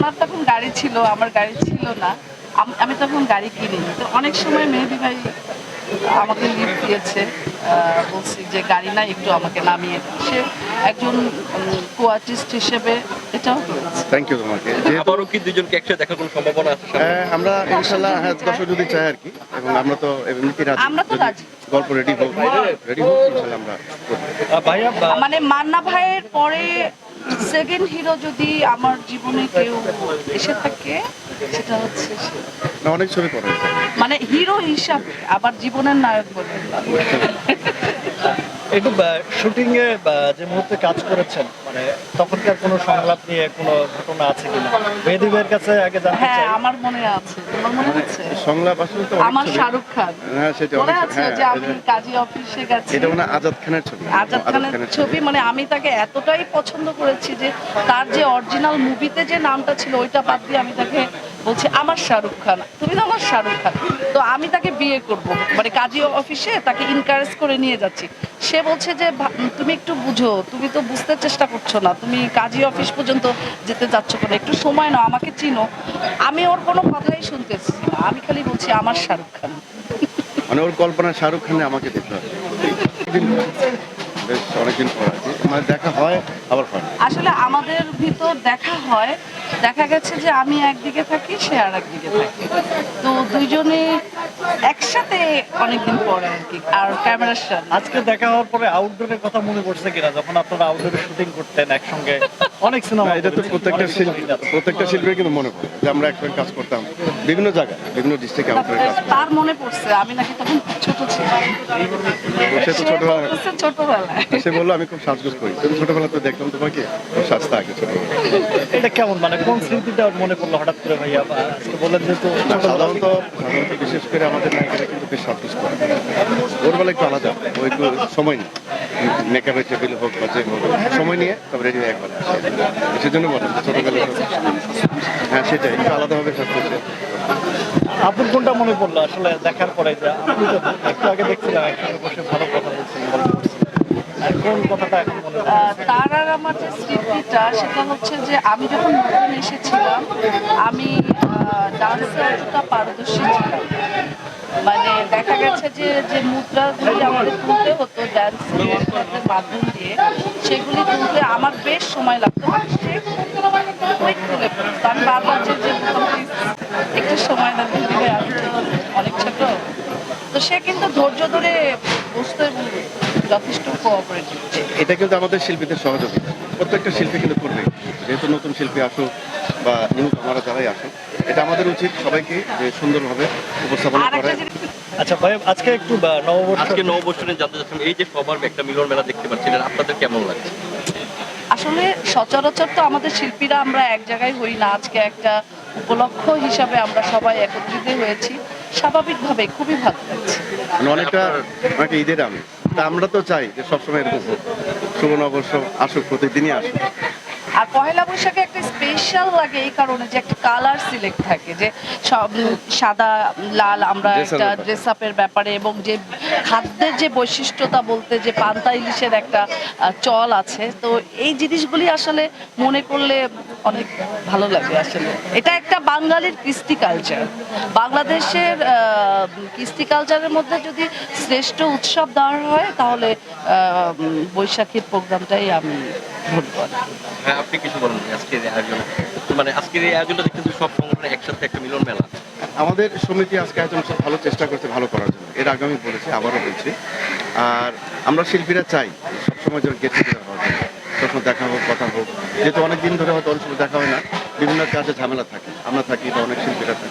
ওনার তখন গাড়ি ছিল আমার গাড়ি ছিল না। আমি তখন গাড়ি কিনি তো অনেক সময় মেহেদি ভাই আমাকে লিফট দিয়েছে বলছি যে গাড়ি না একটু আমাকে নামিয়ে সে একজন কো আর্টিস্ট হিসেবে এটাও থ্যাংক ইউ তোমাকে আবারও কি দুজনকে একসাথে দেখার কোনো সম্ভাবনা আছে হ্যাঁ, আমরা ইনশাল্লাহ হ্যাঁ দর্শক যদি চাই আর কি এবং আমরা তো এমনিতেই রাজি। আমরা তো রাজি। গল্প রেডি হোক রেডি হোক ইনশাল্লাহ আমরা মানে মান্না ভাইয়ের পরে সেকেন্ড হিরো যদি আমার জীবনে কেউ এসে থাকে সেটা হচ্ছে না অনেক ছবি করে মানে হিরো হিসাবে আবার জীবনের নায়ক বলে। একটু শুটিং এ যে মুহূর্তে কাজ করেছেন মানে তখনকার কোনো সংলাপ নিয়ে কোনো ঘটনা আছে কিনা? ভাইয়ের কাছে আগে জানতে হ্যাঁ আমার মনে আছে। তোমার মনে আছে? সংলাপ আসলে তো আমার শাহরুখ খান। হ্যাঁ সেটা মনে আছে হ্যাঁ যে আমি কাজী অফিসে গেছি। এটা মানে আজাদ খানের ছবি। আজাদ খানের ছবি। মানে আমি তাকে এতটাই পছন্দ করেছি যে তার যে অরিজিনাল মুভিতে যে নামটা ছিল ওইটা বাদ দিয়ে আমি তাকে বলছি, আমার শাহরুখ খান। তুমি তো আমার শাহরুখ খান। তো আমি তাকে বিয়ে করব। মানে কাজী অফিসে তাকে ইনকারেজ করে নিয়ে যাচ্ছি। সে বলছে যে তুমি একটু বুঝো, তুমি তো বুঝতে চেষ্টা করছ না। তুমি কাজী অফিস পর্যন্ত যেতে যাচ্ছ কেন? একটু সময় নাও, আমাকে চিনো। আমি ওর কোনো কথাই শুনতেছি না। আমি খালি বলছি, আমার শাহরুখ খান। মানে ওর কল্পনা শাহরুখ খানে আমাকে দেখতে হবে। বেশ অনেকদিন পর আর মানে দেখা হয় আবার হয়। আসলে আমাদের ভিতর দেখা হয় দেখা গেছে যে আমি একদিকে থাকি সে আর একদিকে থাকে। তো দুইজনে একসাথে অনেকদিন পরে আর কি আর ক্যামেরার সামনে। আজকে দেখা হওয়ার পরে আউটডোরের কথা মনে পড়ছে কিনা যখন আপনারা আউটডোরে শুটিং করতেন একসঙ্গে? অনেক সিনেমা এটা তো প্রত্যেকটা শিল্পী প্রত্যেকটা শিল্পীর কিন্তু মনে পড়ে যে আমরা একসঙ্গে কাজ করতাম। বিভিন্ন জায়গায় বিভিন্ন ডিস্ট্রিক্টে আউটডোরে কাজ তার মনে পড়ছে আমি নাকি তখন ছোট ছিলাম। সে তো ছোটবেলা ছোটবেলায় সে বলল আমি খুব সাজগোজ করি। তুমি ছোটবেলাতে দেখতাম তোমাকে খুব সাজতে আগে ছোটবেলা এটা কেমন মানে কোন স্মৃতিটা মনে পড়ল হঠাৎ করে ভাইয়া? বা আজকে বললেন যেহেতু না, সাধারণত সাধারণত বিশেষ করে আমাদের নায়িকারা কিন্তু বেশ সাজগোজ করে। ওর বেলা একটু আলাদা ও একটু সময় নেই। মেকআপের টেবিল হোক বা যে হোক সময় নিয়ে তবে রেডি হয়ে একবার। সেজন্য বললাম যে ছোটবেলায় হ্যাঁ সেটাই একটু আলাদাভাবে সাজগোজ আপনার কোনটা মনে পড়ল? আসলে দেখার পরে যে আপনি তো একটু আগে দেখছিলাম, একসঙ্গে বসে ভালো কথা মনে তার আর আমার যে স্মৃতিটা, সেটা হচ্ছে যে আমি যখন নতুন এসেছিলাম, আমি ডান্সে অতটা পারদর্শী ছিলাম। মানে দেখা গেছে যে যে মুদ্রাগুলি আমাদের তুলতে হতো ডান্সের মাধ্যম দিয়ে, সেগুলি তুলতে আমার বেশ সময় লাগতো। মানে সে quick তুলে আমি বারবার যে যে বলতাম, "Please, একটু সময় আমি তো অনেক ছোট। তো সে কিন্তু ধৈর্য ধরে বসতে যথেষ্ট কোঅপারেটিভ এটা কিন্তু আমাদের শিল্পীদের সহযোগিতা। প্রত্যেকটা শিল্পী কিন্তু করবে। যেহেতু নতুন শিল্পী আসুক বা নিউ আমরা যারাই আসুক এটা আমাদের উচিত সবাইকে যে সুন্দরভাবে উপস্থাপনা করে। আচ্ছা ভাই আজকে একটু নববর্ষ আজকে নববর্ষে জানতে চাচ্ছিলাম এই যে সবার একটা মিলন মেলা দেখতে পাচ্ছিলেন আপনাদের কেমন লাগছে? আসলে সচরাচর তো আমাদের শিল্পীরা আমরা এক জায়গায় হই না। আজকে একটা উপলক্ষ হিসাবে আমরা সবাই একত্রিত হয়েছি। স্বাভাবিকভাবে খুবই ভালো লাগছে। মানে অনেকটা অনেকটা ঈদের আমি। তা আমরা তো চাই যে সবসময় এরকম শুভ নববর্ষ আসুক প্রতিদিনই আসুক। আর পহেলা বৈশাখে একটা স্পেশাল লাগে এই কারণে যে একটা কালার সিলেক্ট থাকে যে সব সাদা লাল আমরা একটা ড্রেস আপের ব্যাপারে এবং যে খাদ্যের যে বৈশিষ্ট্যতা বলতে যে পান্তা ইলিশের একটা চল আছে। তো এই জিনিসগুলি আসলে মনে করলে অনেক ভালো লাগে আসলে। এটা একটা বাঙালির কৃষ্টি কালচার বাংলাদেশের কৃষ্টি কালচারের মধ্যে যদি শ্রেষ্ঠ উৎসব দেওয়া হয় তাহলে বৈশাখীর প্রোগ্রামটাই আমি ধরবো হ্যাঁ আপনি কিছু বলেন আজকের আয়োজন। মানে আজকের এই আয়োজনটা দেখতে সব সংগঠনে একসাথে একটা মিলন মেলা। আমাদের সমিতি আজকে একজন খুব ভালো চেষ্টা করছে ভালো করার জন্য। এর আগে আমি বলেছি আবারও বলছি। আর আমরা শিল্পীরা চাই সবসময় যেন গেট টুগেদার হওয়ার জন্য। সবসময় দেখা হোক, কথা হোক, যেহেতু অনেক দিন ধরে হয়তো অনেক সময় দেখা হয় না, বিভিন্ন কাজে ঝামেলা থাকে। আমরা থাকি বা অনেক শিল্পীরা থাকে।